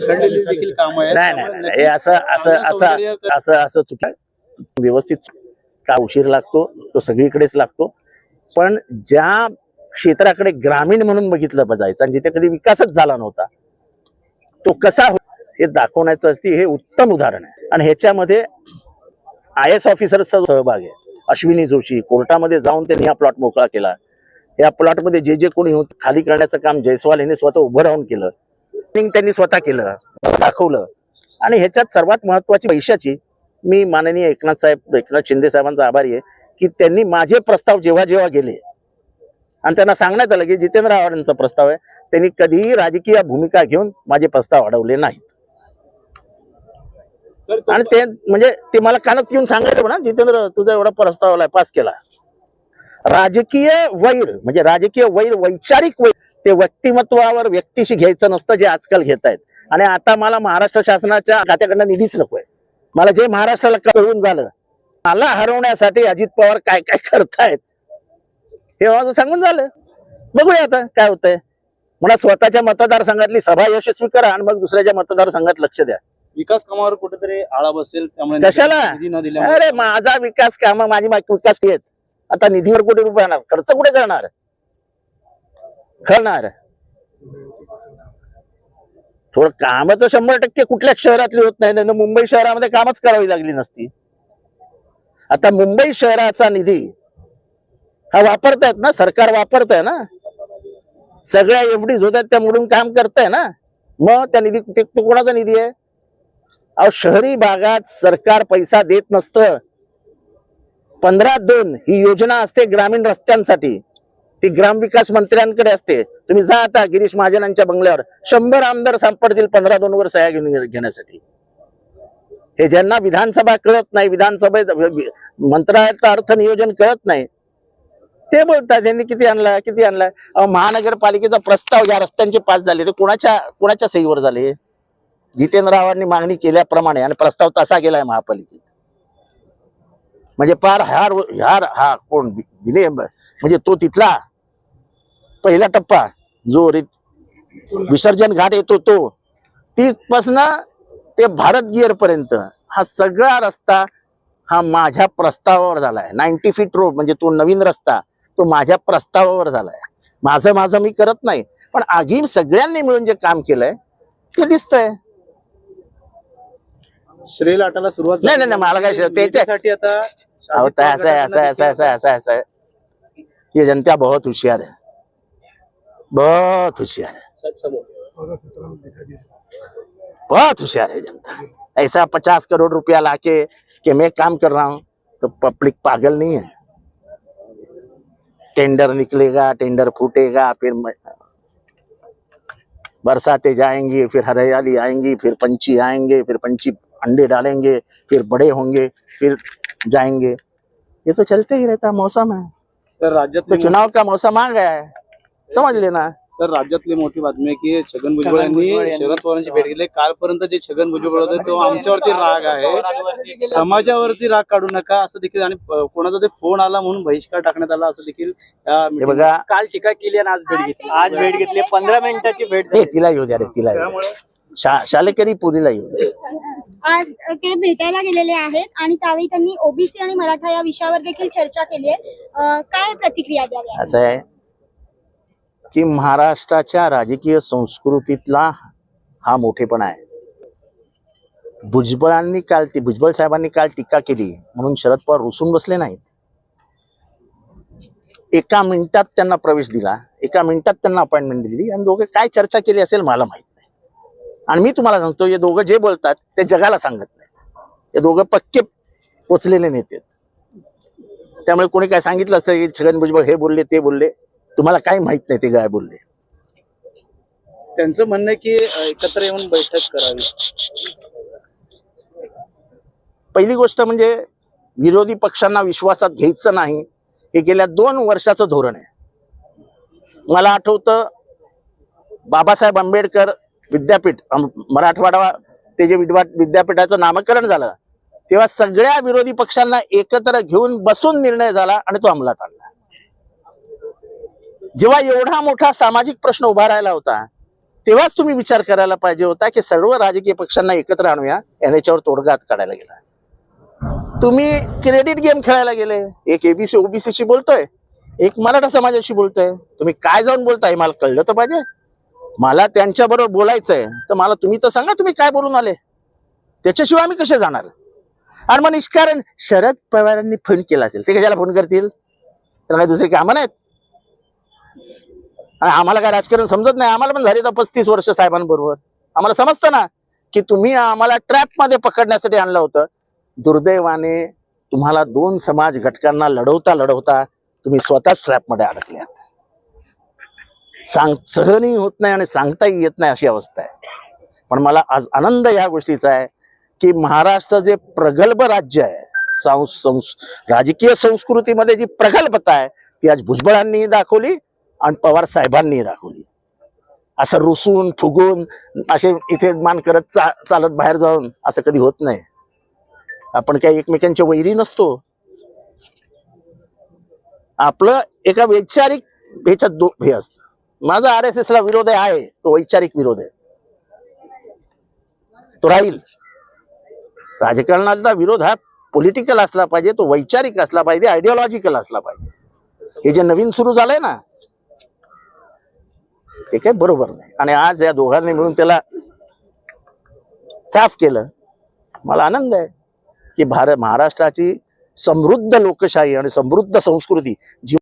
देखील काम आहे नाही नाही नाही. हे असं असं असं असं असं चुकी व्यवस्थित का उशीर लागतो तो सगळीकडेच लागतो. पण ज्या क्षेत्राकडे ग्रामीण म्हणून बघितलं जायचं आणि जिथे कधी विकासच झाला नव्हता तो कसा हो हे दाखवण्याचं असते हे उत्तम उदाहरण आहे. आणि ह्याच्यामध्ये आय एस ऑफिसरचा सहभाग आहे अश्विनी जोशी कोर्टामध्ये जाऊन त्यांनी हा प्लॉट मोकळा केला. या प्लॉटमध्ये जे जे कोणी होत खाली करण्याचं काम जयस्वाल यांनी स्वतः उभं राहून केलं. त्यांनी स्वतः केलं दाखवलं. आणि ह्याच्यात सर्वात महत्वाची पैशाची मी माननीय एकनाथ साहेब एकनाथ शिंदे साहेबांचा आभारी आहे की त्यांनी माझे प्रस्ताव जेव्हा जेव्हा गेले आणि त्यांना सांगण्यात आलं की जितेंद्र आव्हाडांचा प्रस्ताव आहे त्यांनी कधीही राजकीय भूमिका घेऊन माझे प्रस्ताव अडवले नाहीत. आणि ते म्हणजे ते मला कानात येऊन सांगायचं ना जितेंद्र तुझा एवढा प्रस्ताव पास केला. राजकीय वैर म्हणजे राजकीय वैर वैचारिक वैर ते व्यक्तिमत्वावर व्यक्तीशी घ्यायचं नसतं जे आजकाल घेत आहेत. आणि आता मला महाराष्ट्र शासनाच्या खात्याकडनं निधीच नकोय. मला जे महाराष्ट्राला कळून झालं मला हरवण्यासाठी अजित पवार काय काय करतायत हे माझं सांगून झालं. बघूया आता काय होतंय. मला स्वतःच्या मतदारसंघातली सभा यशस्वी करा आणि मग दुसऱ्याच्या मतदारसंघात लक्ष द्या. विकास कामावर कुठेतरी आळा बसेल त्यामुळे कशाला? अरे माझा विकास काम माझी विकास येत आता निधीवर कोटी रुपये खर्च कुठे करणार? करणार थोडं कामाचं शंभर टक्के कुठल्याच शहरातली होत नाही ना मुंबई शहरामध्ये कामच करावी लागली नसती. आता मुंबई शहराचा निधी हा वापरतायत ना सरकार वापरतंय ना. सगळ्या एफडीज होत आहेत त्या मोडून काम करताय ना. मग त्या निधी तो कोणाचा निधी आहे? अहो शहरी भागात सरकार पैसा देत नसतं. पंधरा दोन ही योजना असते ग्रामीण रस्त्यांसाठी. ती ग्रामविकास मंत्र्यांकडे असते. तुम्ही जा आता गिरीश महाजनांच्या बंगल्यावर. शंभर आमदार सापडतील पंधरा दोन वर सह्या घेऊन घेण्यासाठी. हे ज्यांना विधानसभा कळत नाही विधानसभेत मंत्रालयाचं अर्थ नियोजन कळत नाही ते बोलतात यांनी किती आणला किती आणला महानगरपालिकेचा प्रस्ताव या रस्त्यांचे पास झाले. ते कोणाच्या कोणाच्या सहीवर झाले? जितेंद्र रावांनी मागणी केल्याप्रमाणे आणि प्रस्ताव तसा गेलाय महापालिकेत. म्हणजे पार हार हार हा कोण विनय म्हणजे तो तिथला पहिला टप्पा जो रि- विसर्जन घाट येतो तो तिथपासून ते भारत गिअर पर्यंत हा सगळा रस्ता हा माझ्या प्रस्तावावर झालाय. नाईन्टी फीट रोड म्हणजे तो नवीन रस्ता तो माझ्या प्रस्तावावर झालाय. माझं माझं मी करत नाही पण आगी सगळ्यांनी मिळून जे काम केलंय ते दिसतंय. श्रेय लाटाला सुरुवात नाही नाही नाही, मला काय श्रेय- आता अहो, तो ऐसा है ऐसा है ऐसा है ऐसा है ऐसा है ऐसा है ये जनता बहुत होशियार है बहुत होशियार है। बहुत होशियार है जनता। ऐसा पचास करोड़ रुपया लाके कि मैं काम कर रहा हूँ तो पब्लिक पागल नहीं है। टेंडर निकलेगा टेंडर फूटेगा फिर बरसातें जाएँगी फिर हरियाली आएँगी फिर पंछी आएँगे फिर पंछी अंडे डालेंगे फिर बड़े होंगे फिर जाएँगे। ये तो चलते ही रहता मौसम है। तर तो चुनाव का मौसम आ गया है। समझ लेना तर राज्यातली मोठी बातमी आहे की छगन भुजबळ यांनी शरद पवारांची भेट घेतली. कालपर्यंत जे छगन भुजबळ होते तो आमच्यावरती राग आहे. समाजावरती राग काढू नका असं देखील आणि कोणाचा ते फोन आला म्हणून बहिष्कार टाकण्यात आला असं देखील हे बघा. काल टीका केली आणि आज भेट घेतली. आज भेट घेतली. पंधरा मिनिटाची भेट तिला येऊ द्या रे तिला शालेकरी पुरीला येऊ द्या. आज ते भेटायला गेलेले आहेत आणि त्यावेळी त्यांनी ओबीसी आणि मराठा या विषयावर देखील चर्चा केली आहे. काय प्रतिक्रिया द्यावी असं आहे. की महाराष्ट्राच्या राजकीय संस्कृतीतला हा मोठेपणा आहे. भुजबळांनी काल ती भुजबळ साहेबांनी काल टीका केली म्हणून शरद पवार रुसून बसले नाहीत. एका मिनिटात त्यांना प्रवेश दिला एका मिनिटात त्यांना अपॉइंटमेंट दिली आणि दोघे काय चर्चा केली असेल मला माहीत नाही. आणि मी तुम्हाला सांगतो हे दोघं जे बोलतात ते जगाला सांगत नाही हे दोघं पक्के पोचलेले नेते त्यामुळे कोणी काय सांगितलं असतं की छगन भुजबळ हे बोलले ते बोलले. तुम्हाला काही माहीत नाही ते काय बोलले. त्यांचं म्हणणं आहे की एकत्र येऊन बैठक करावी. पहिली गोष्ट म्हणजे विरोधी पक्षांना विश्वासात घ्यायचं नाही हे गेल्या दोन वर्षाचं धोरण आहे. मला आठवतं बाबासाहेब आंबेडकर विद्यापीठ मराठवाडा ते जे विद्यापीठाचं नामकरण झालं तेव्हा सगळ्या विरोधी पक्षांना एकत्र घेऊन बसून निर्णय झाला आणि तो अंमलात आणला. जेव्हा एवढा मोठा सामाजिक प्रश्न उभा राहिला होता तेव्हाच तुम्ही विचार करायला पाहिजे होता की सर्व राजकीय पक्षांना एकत्र आणूया याच्यावर तोडगात काढायला गेला. तुम्ही क्रेडिट गेम खेळायला गेले एक एबीसी ओबीसीशी बोलतोय एक मराठा समाजाशी बोलतोय तुम्ही काय जाऊन बोलताय मला कळलं तर पाहिजे. मला त्यांच्याबरोबर बोलायचंय तर मला तुम्ही तर सांगा तुम्ही काय बोलून आले. त्याच्याशिवाय आम्ही कसे जाणार? आणि मग निष्कारण शरद पवारांनी फोन केला असेल ते कशाला फोन करतील? तर काही दुसरी कामं नाहीत. आम्हाला काय राजकारण समजत नाही. आम्हाला पण झाली तर पस्तीस वर्ष साहेबांबरोबर. आम्हाला समजतं ना की तुम्ही आम्हाला ट्रॅपमध्ये पकडण्यासाठी आणलं होतं. दुर्दैवाने तुम्हाला दोन समाज घटकांना लढवता लढवता तुम्ही स्वतःच ट्रॅपमध्ये अडकल्यात. सांग सहनही होत नाही आणि सांगताही येत नाही अशी अवस्था आहे. पण मला आज आनंद या गोष्टीचा आहे की महाराष्ट्र जे प्रगल्भ राज्य आहे संस संस राजकीय संस्कृतीमध्ये जी प्रगल्भता आहे ती आज भुजबळांनीही दाखवली आणि पवार साहेबांनी दाखवली. असं रुसून फुगून असे इथे मान करत चा चालत बाहेर जाऊन असं कधी होत नाही. आपण काही एकमेकांच्या वैरी नसतो. आपलं एका वैचारिक ह्याच्यात दो हे असतं. माझा आर एस एस ला विरोध आहे तो वैचारिक विरोध आहे. तो राहील. राजकारणातला विरोध हा पॉलिटिकल असला पाहिजे तो वैचारिक असला पाहिजे आयडिओलॉजिकल असला पाहिजे. हे जे नवीन सुरू झालंय ना ते काही बरोबर नाही. आणि आज या दोघांनी मिळून त्याला साफ केलं. मला आनंद आहे की भारत महाराष्ट्राची समृद्ध लोकशाही आणि समृद्ध संस्कृती जी